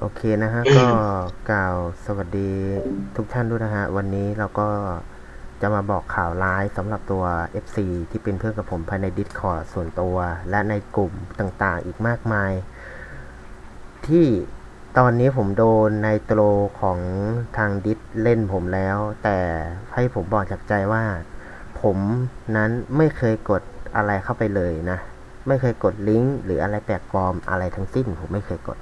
โอเคนะฮะ ก็กล่าวสวัสดีทุกท่านด้วยนะฮะ วันนี้เราก็จะมาบอกข่าวร้ายสำหรับตัว FC ที่เป็นเพื่อนกับผมภายใน Discord ส่วนตัว และในกลุ่มต่างๆ อีกมากมาย ที่ตอนนี้ผมโดนในโตรของทางดิสเล่นผมแล้ว แต่ให้ผมบอกจากใจว่า ผมนั้นไม่เคยกดอะไรเข้าไปเลยนะ ไม่เคยกดลิงก์หรืออะไรแปลกปลอมอะไรทั้งสิ้น ผมไม่เคยกด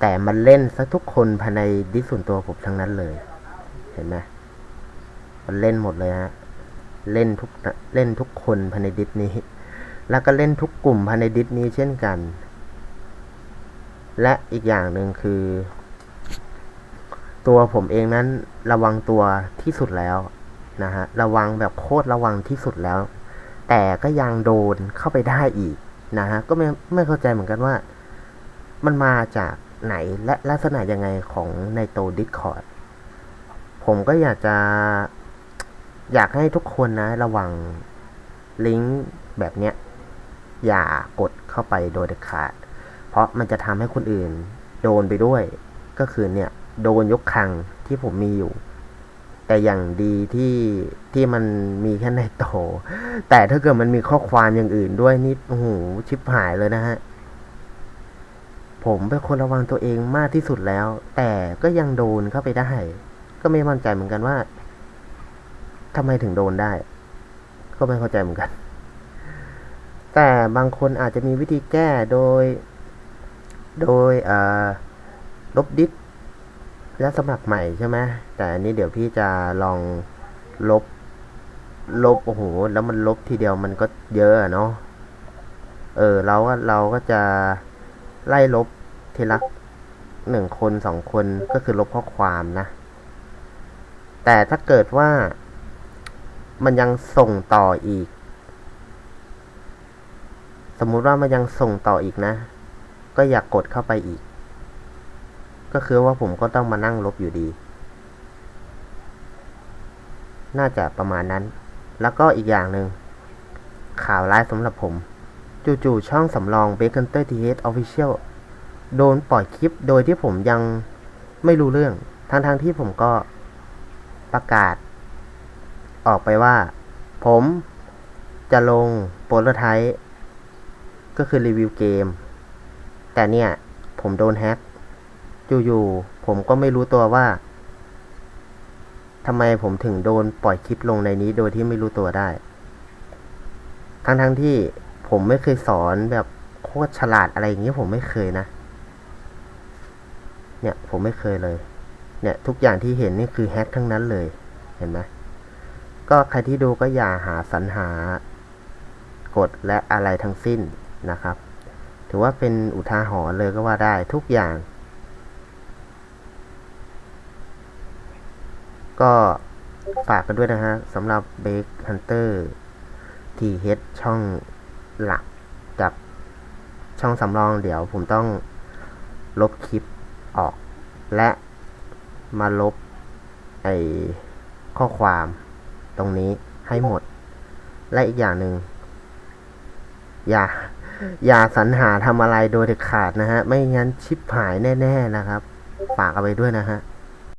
แต่มันเล่นซะทุกคนภายในดิสส่วนตัวผมทั้งนั้นเลย เห็นไหมมันเล่นหมดเลยฮะ เล่นทุกเล่นทุกคนภายในดิสนี้ แล้วก็เล่นทุกกลุ่มภายในดิสนี้เช่นกัน และอีกอย่างหนึ่งคือ ตัวผมเองนั้นระวังตัวที่สุดแล้วนะฮะ ระวังแบบโคตรระวังที่สุดแล้ว แต่ก็ยังโดนเข้าไปได้อีกนะฮะ ก็ไม่ไม่เข้าใจเหมือนกันว่า มันมาจาก ไหนและลักษณะยังไงของในโตดิสคอร์ดผมก็อยากจะอยากให้ทุกคนนะระวังลิงก์แบบเนี้ย อย่ากดเข้าไปโดยเด็ดขาด เพราะมันจะทำให้คนอื่น โดนไปด้วย ก็คือเนี่ย โดนยกคังที่ผมมีอยู่ แต่อย่างดีที่ที่มันมีแค่ในโต แต่ถ้าเกิดมันมีข้อความอย่างอื่นด้วยนี่โอ้โหชิบหายเลยนะฮะ ผมเป็นคนระวังตัวเองมากที่สุดแล้ว แต่ก็ยังโดนเข้าไปได้ ก็ไม่มั่นใจเหมือนกันว่าทำไมถึงโดนได้ ก็ไม่เข้าใจเหมือนกัน แต่บางคนอาจจะมีวิธีแก้โดย โดยเอ่อลบดิสและสมัครใหม่ใช่ไหมแต่อันนี้เดี๋ยวพี่จะลองลบ ลบโอ้โหแล้วมันลบทีเดียวมันก็เยอะอะเนาะเออเราก็เราก็จะไล่ลบ ทีละหนึ่งคนสองคนก็คือลบข้อความนะ แต่ถ้าเกิดว่ามันยังส่งต่ออีก สมมุติว่ามันยังส่งต่ออีกนะ ก็อยากกดเข้าไปอีก ก็คือว่าผมก็ต้องมานั่งลบอยู่ดี น่าจะประมาณนั้น แล้วก็อีกอย่างหนึ่งข่าวร้ายสำหรับผม จู่ๆช่องสำรอง b a c o n t e r TH Official โดนปล่อยคลิปโดยที่ผมยังไม่รู้เรื่องทั้งๆทที่ผมก็ประกาศ ออกไปว่า ผมจะลงโปรโตไทป์ก็คือรีวิวเกม แต่เนี่ย ผมโดนแฮ็กอยู่ๆผมก็ไม่รู้ตัวว่าทำไมผมถึงโดนปล่อยคลิปลงในนี้โดยที่ไม่รู้ตัวได้ ทั้งๆที่ผมไม่เคยสอนแบบโคตรฉลาดอะไรอย่างเงี้ยผมไม่เคยนะ เนี่ยผมไม่เคยเลย เนี่ยทุกอย่างที่เห็นนี่คือแฮกทั้งนั้นเลย เห็นไหมก็ใครที่ดูก็อย่าหาสรรหากฎและอะไรทั้งสิ้นนะครับ ถือว่าเป็นอุทาหรณ์เลยก็ว่าได้ทุกอย่าง ก็ฝากกันด้วยนะฮะสำหรับ b a k Hunter TH ช่องหลักกับช่องสำรองเดี๋ยวผมต้องลบคลิป ออก และมาลบไอข้อความตรงนี้ให้หมด และอีกอย่างหนึ่งอย่าอย่าสรรหาทำอะไรโดยเด็ดขาดนะฮะ ไม่งั้นชิปหายแน่ ๆ นะครับ ฝากเอาไว้ด้วยนะฮะ